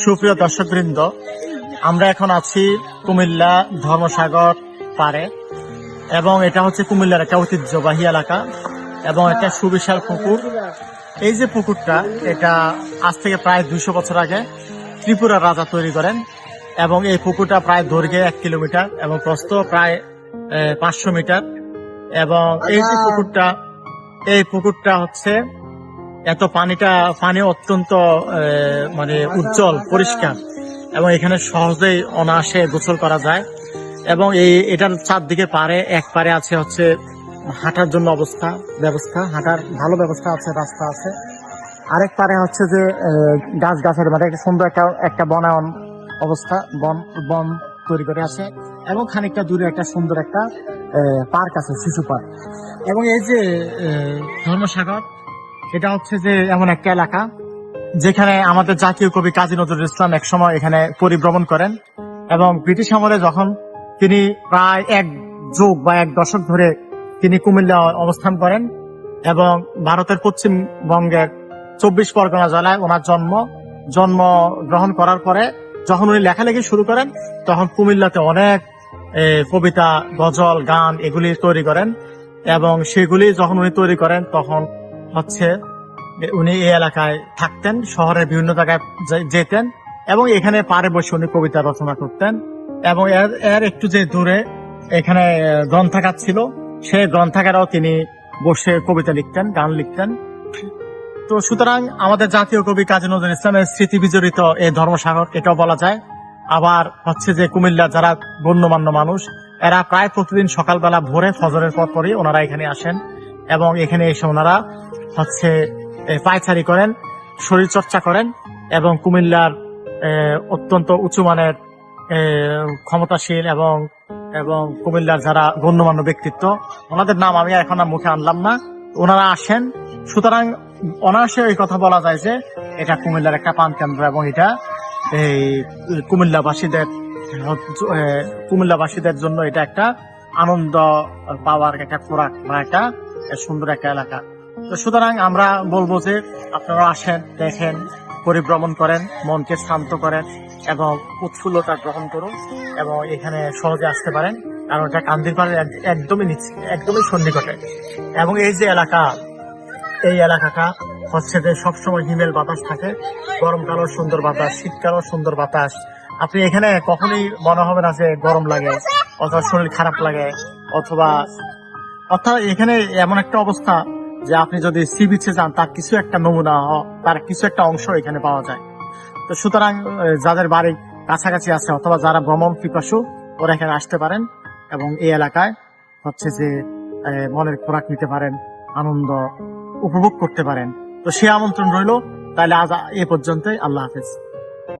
সুপ্রিয় দর্শকবৃন্দ, আমরা এখন আছি কুমিল্লা ধর্মসাগর পারে এবং এটা হচ্ছে কুমিল্লার একটা ঐতিহ্যবাহী এলাকা এবং একটা সুবিশাল পুকুর। এই যে পুকুরটা, এটা আজ থেকে প্রায় দুইশো বছর আগে ত্রিপুরার রাজা তৈরি করেন, এবং এই পুকুরটা প্রায় দৈর্ঘ্যে এক কিলোমিটার এবং প্রস্থ প্রায় পাঁচশো মিটার। এবং এই যে পুকুরটা, এই পুকুরটা হচ্ছে এত পানিটা, পানি অত্যন্ত মানে উজ্জ্বল, পরিষ্কার। এবং এখানে সহজেই অনায়াসে গোসল করা যায়। এবং এই, এটার চারদিকে পারে এক পারে আছে হচ্ছে হাঁটার জন্য অবস্থা, ব্যবস্থা, হাঁটার ভালো ব্যবস্থা আছে, রাস্তা আছে। আরেক পারে হচ্ছে যে গাছ গাছের মানে একটা সুন্দর একটা একটা বনায়ন অবস্থা, বন বন তৈরি করে আছে। এবং খানিকটা দূরে একটা সুন্দর একটা পার্ক আছে, শিশু পার্ক। এবং এই যে ধর্মসাগর এটা হচ্ছে যে এমন একটা এলাকা যেখানে আমাদের জাতীয় কবি কাজী নজরুল ইসলাম একসময় এখানে পরিভ্রমণ করেন এবং ব্রিটিশ আমলে যখন তিনি প্রায় এক যুগ বা এক দশক ধরে তিনি কুমিল্লা অবস্থান করেন এবং ভারতের পশ্চিমবঙ্গের চব্বিশ পরগনা জেলায় ওনার জন্ম জন্ম গ্রহণ করার পরে যখন উনি লেখালেখি শুরু করেন, তখন কুমিল্লাতে অনেক কবিতা, গজল, গান এগুলি তৈরি করেন এবং সেগুলি যখন উনি তৈরি করেন, তখন হচ্ছে উনি এই এলাকায় থাকতেন, শহরের বিভিন্ন জায়গায় যেতেন এবং এখানে পারে বসে উনি কবিতা রচনা করতেন এবং এর এর একটু যে দূরে এখানে গ্রন্থাগার ছিল, সেই গ্রন্থাগারেও তিনি বসে কবিতা লিখতেন, গান লিখতেন। তো সুতরাং আমাদের জাতীয় কবি কাজী নজরুল ইসলামের স্মৃতি বিজড়িত এই ধর্মসাগর, এটাও বলা যায়। আবার হচ্ছে যে কুমিল্লা যারা গণ্যমান্য মানুষ, এরা প্রায় প্রতিদিন সকালবেলা ভোরে ফজরের পর পরই ওনারা এখানে আসেন। এবং এখানে এসে ওনারা হচ্ছে পায়চারি করেন শরীর চর্চা করেন এবং কুমিল্লার অত্যন্ত উঁচু মানের ক্ষমতাশীল এবং এবং কুমিল্লার যারা গণ্যমান্য ব্যক্তিত্ব, ওনাদের নাম আমি এখন আর মুখে আনলাম না। ওনারা আসেন, সুতরাং অনায়াসে ওই কথা বলা যায় যে এটা কুমিল্লার একটা পান কেন্দ্র এবং এটা এই কুমিল্লাবাসীদের কুমিল্লাবাসীদের জন্য এটা একটা আনন্দ পাওয়ার একটা খোরাক বা একটা সুন্দর একটা এলাকা। তো সুতরাং আমরা বলব যে আপনারা আসেন, দেখেন, পরিভ্রমণ করেন, মনকে শান্ত করেন এবং উৎফুল্লতা গ্রহণ করুন এবং এখানে সহজে আসতে পারেন। কারণ এটা কান্দির পাড়ের একদমই নিচে একদমই সন্নিকটে। এবং এই যে এলাকা, এই এলাকাটা হচ্ছে যে সবসময় হিমেল বাতাস থাকে, গরমকালেও সুন্দর বাতাস, শীতকালেও সুন্দর বাতাস। আপনি এখানে কখনোই মনে হবে না যে গরম লাগে, অথবা শরীর খারাপ লাগে, অথবা অর্থাৎ এখানে এমন একটা অবস্থা যে আপনি যদি সি বিচে যান, তার কিছু একটা নমুনা, তার কিছু একটা অংশ এখানে পাওয়া যায়। তো সুতরাং যাদের বাড়ি কাছাকাছি আছে অথবা যারা ভ্রমণ পিপাসু, ওরা এখানে আসতে পারেন এবং এই এলাকায় হচ্ছে যে মনের খোরাক নিতে পারেন, আনন্দ উপভোগ করতে পারেন। তো সে আমন্ত্রণ রইল। তাহলে আজ এ পর্যন্তই। আল্লাহ হাফেজ।